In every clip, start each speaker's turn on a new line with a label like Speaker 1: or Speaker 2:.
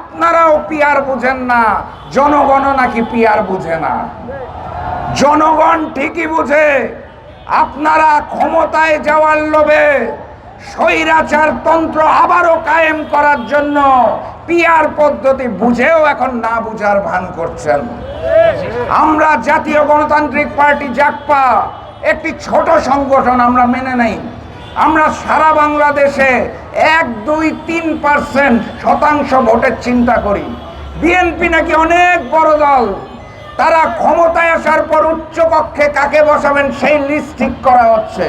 Speaker 1: আপনারাও পিয়ার বুঝেন না, জনগণও নাকি পিয়ার বুঝে না। জনগণ ঠিকই বুঝে, আপনারা ক্ষমতায় যাওয়ার লোভে স্বৈরাচার তন্ত্র আবারও কায়েম করার জন্য পিয়ার পদ্ধতি বুঝেও এখন না বুঝার ভান করছেন। আমরা জাতীয় গণতান্ত্রিক পার্টি জাকপা একটি ছোট সংগঠন আমরা মেনে নেই। আমরা সারা বাংলাদেশে এক, দুই, তিন পার্সেন্ট শতাংশ ভোটের চিন্তা করি। বিএনপি নাকি অনেক বড় দল। তারা ক্ষমতায় আসার পর উচ্চ কক্ষে কাকে বসাবেন সেই লিস্ট ঠিক করা হচ্ছে।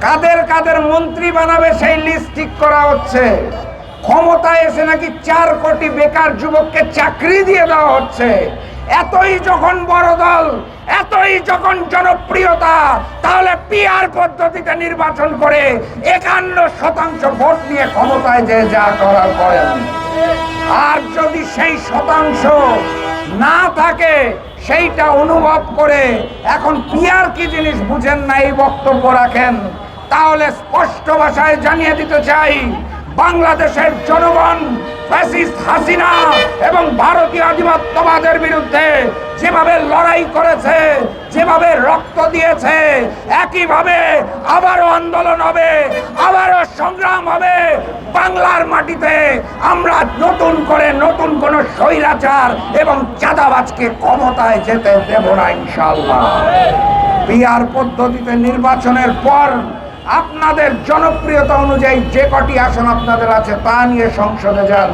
Speaker 1: কাদের কাদের মন্ত্রী বানাবে সেই লিস্ট ঠিক করা হচ্ছে। ক্ষমতায় এসে নাকি চার কোটি বেকার যুবককে চাকরি দিয়ে দেওয়া হচ্ছে। এতই যখন বড় দল, এতই যখন জনপ্রিয়তা, তাহলে পিআর পদ্ধতিতে নির্বাচন করে একান্ন শতাংশ ভোট নিয়ে ক্ষমতায় যে যা করার করেন। আর যদি সেই শতাংশ না থাকে, সেইটা অনুভব করে এখন পিয়ার কি জিনিস বুঝেন না, এই বক্তব্য রাখেন। তাহলে স্পষ্ট ভাষায় জানিয়ে দিতে চাই, বাংলাদেশের জনগণ ফ্যাসিস্ট হাসিনা এবং ভারতীয় আধিপত্যবাদের বিরুদ্ধে যেভাবে লড়াই করেছে, যেভাবে রক্ত দিয়েছে, একইভাবে আবারও আন্দোলন হবে, আবারও সংগ্রাম হবে। বাংলার মাটিতে আমরা নতুন করে নতুন কোন স্বৈরাচার এবং চাঁদাবাজকে ক্ষমতায় যেতে দেব না ইনশাল্লাহ পিআর পদ্ধতিতে নির্বাচনের পর আপনাদের জনপ্রিয়তা অনুযায়ী যে কটি আসন আপনাদের আছে তা নিয়ে সংসদে যান।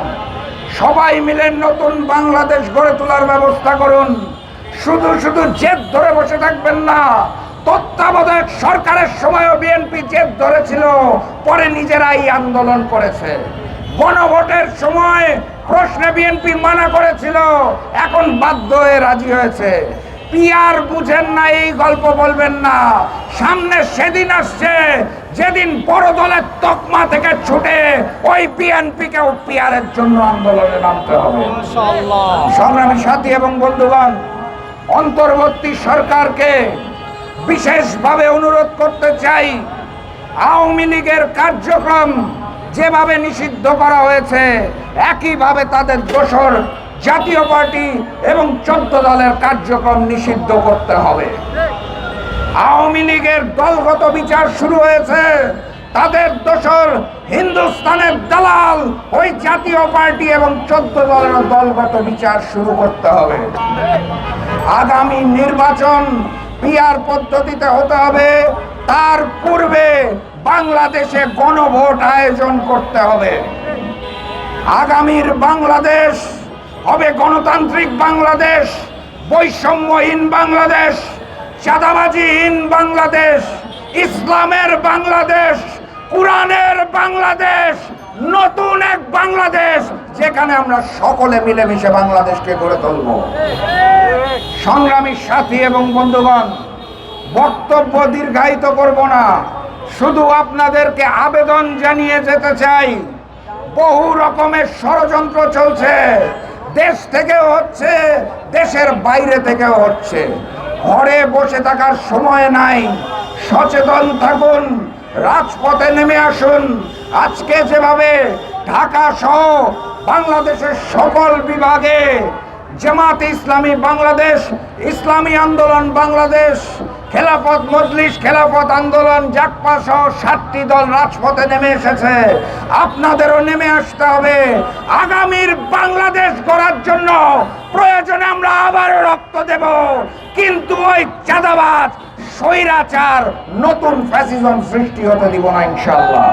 Speaker 1: সবাই মিলে নতুন বাংলাদেশ গড়ে তোলার ব্যবস্থা করুন। শুধু শুধু জেদ ধরে বসে থাকবেন না, তত্ত্বাবধায়ক সরকারের সময়ও বিএনপি জেদ ধরেছিল, পরে নিজেরাই আন্দোলন করেছে। গণভোটের সময় প্রশ্নে বিএনপি মানা করেছিল, এখন বাধ্য হয়ে রাজি হয়েছে। পিয়ার বুঝেন না এই গল্প বলবেন না। সামনে সেদিন আসছে যেদিন বড় দলের তকমা থেকে ছুটে ওই বিএনপি কেও পিয়ারের জন্য আন্দোলনে নামতে হবে। সংগ্রামী সাথী এবং বন্ধুগণ অন্তর্বর্তী সরকারকে বিশেষভাবে অনুরোধ করতে চাই আওয়ামী লীগের কার্যক্রম যেভাবে নিষিদ্ধ করা হয়েছে একইভাবে তাদের দোসর জাতীয় পার্টি এবং চোদ্দ দলের কার্যক্রম নিষিদ্ধ করতে হবে। আওয়ামী লীগের দলগত বিচার শুরু হয়েছে। তাদের দোসর হিন্দুস্তানের দালাল ওই জাতীয় পার্টি এবং চোদ্দ দলের দলগত বিচার শুরু করতে হবে। আগামী নির্বাচন পিআর পদ্ধতিতে হতে হবে। তার পূর্বে বাংলাদেশে গণভোট আয়োজন করতে হবে। আগামীর বাংলাদেশ হবে গণতান্ত্রিক বাংলাদেশ, বৈষম্যহীন বাংলাদেশ, চাঁদাবাজিহীন বাংলাদেশ, ইসলামের বাংলাদেশ, কোরআনের বাংলাদেশ, নতুন এক বাংলাদেশ যেখানে আমরা সকলে মিলেমিশে বাংলাদেশকে গড়ে তুলব। সংগ্রামী সাথী এবং বন্ধুগণ, বক্তব্য দীর্ঘায়িত করব না। শুধু আপনাদেরকে আবেদন জানিয়ে যেতে চাই, বহু রকমের ষড়যন্ত্র চলছে। দেশ থেকে হচ্ছে, দেশের বাইরে থেকে হচ্ছে। ঘরে বসে থাকার সময় নাই। সচেতন থাকুন, রাজপথে নেমে আসুন। আজকে যেভাবে ঢাকা সহ বাংলাদেশের সকল বিভাগে জামাত ইসলামী বাংলাদেশ, ইসলামী আন্দোলন বাংলাদেশ, খেলাফত মজলিস, খেলাফত আন্দোলন জাকপা সহ সাতটি দল রাজপথে নেমে এসেছে। আপনাদেরও নেমে আসতে হবে। আগামীর বাংলাদেশ গড়ার জন্য প্রয়োজনে আমরা আবারও রক্ত দেব। কিন্তু ওই চাঁদাবাজ, স্বৈরাচার, নতুন ফ্যাসিজম সৃষ্টি হতে দিব না ইনশাল্লাহ